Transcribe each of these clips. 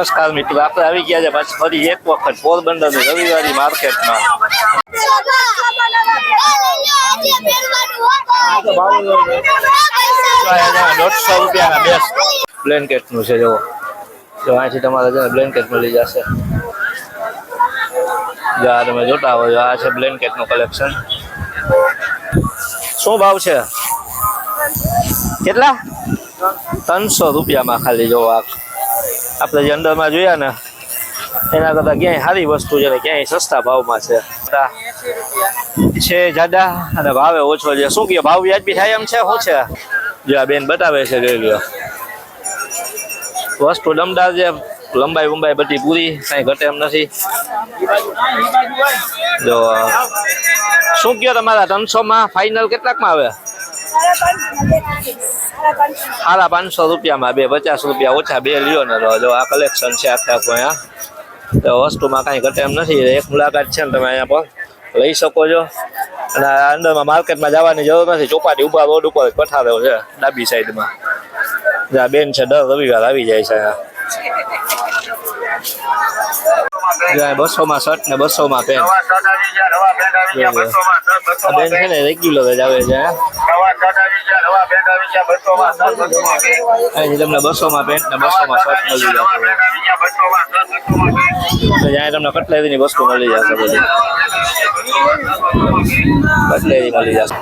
નમસ્કાર મિત્રો આપણે આવી ગયા છે પાછી ફરી એક વખત પોરબંદરની રવિવારી માર્કેટમાં. દોઢસો રૂપિયાના બે બ્લેન્કેટનું છે જો જો અહીંથી તમારે છે ને બ્લેન્કેટ મળી જશે. જો આ તમે જોતા હોય, આ છે બ્લેન્કેટનું કલેક્શન. શું ભાવ છે? કેટલા? ત્રણસો રૂપિયામાં ખાલી જો આ. આપણે જે અંદરમાં જોયા ને, એના કરતાં ક્યાંય સારી વસ્તુ છે ક્યાંય સસ્તા ભાવમાં છે. છે જાડા અને ભાવે ઓછો છે. શું કે ભાવ વ્યાજબી થાય એમ છે, શું છે? જો આ બેન બતાવે છે, જોઈ વસ્તુ દમદાર છે, લંબાઈ વંબાઈ બધી પૂરી, કાંઈ ઘટે એમ નથી. જો શું કયો તમારા ત્રણસો માં કેટલાક કેટલાકમાં આવે? સાડા પાંચસો રૂપિયામાં બે, પચાસ રૂપિયા ઓછા બે લ્યો ને જો આ કલેક્શન છે આખે આખું તો વસ્તુમાં કાંઈ ઘટે એમ નથી, એક મુલાકાત છે ને તમે અહીંયા પર લઈ શકો છો. અને અંદરમાં માર્કેટમાં જવાની જરૂર નથી, ચોપાટી ઊભા રોડ ઉપર જ પઠારેલો છે, ડાબી સાઈડમાં. જ્યાં બેન છે, દર રવિવાર આવી જાય છે અહીંયા બસો માં શર્ટ ને બસોમાં પેન્ટ આ બેન છે ને રેગ્યુલર જ આવે છે અહીંથી તમને બસોમાં પેન્ટ ને બસોમાં શર્ટ મળી જશે. ત્યાં તમને કટલેરીની વસ્તુ મળી જશે બધી. કટલેરી મળી જશે.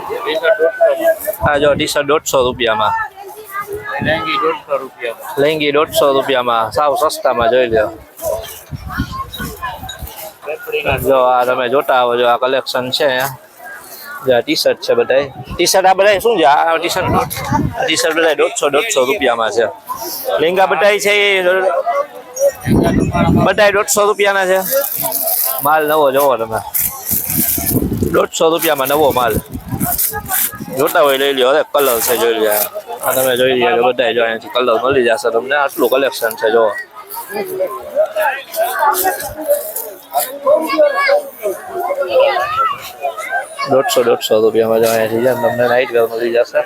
હા જો ટી શર્ટ દોઢસો રૂપિયામાં. લેંગી દોઢસો રૂપિયામાં. સાવ સસ્તામાં જોઈ લો જો આ તમે જોતા આવો જો, આ કલેક્શન છે. જો ટી શર્ટ છે બધા ટી શર્ટ આ બધા શું છે? આ ટી શર્ટ ટી શર્ટ બધા દોઢસો દોઢસો રૂપિયામાં છે. લેંગા બધા છે, એ બધા દોઢસો રૂપિયાના છે. માલ નવો જોવો તમે. દોઢસો રૂપિયામાં નવો માલ. જોતા હોય લઈ લ્યો અરે કલર છે જોઈ લ્યો. આ તમે જોઈ લ્યો બધા જો અહીંયાથી કલર મળી જશે. તમને આટલું કલેક્શન છે જો દોઢસો દોઢસો રૂપિયામાં જો ને તમને નાઇટ વેર મળી જશે.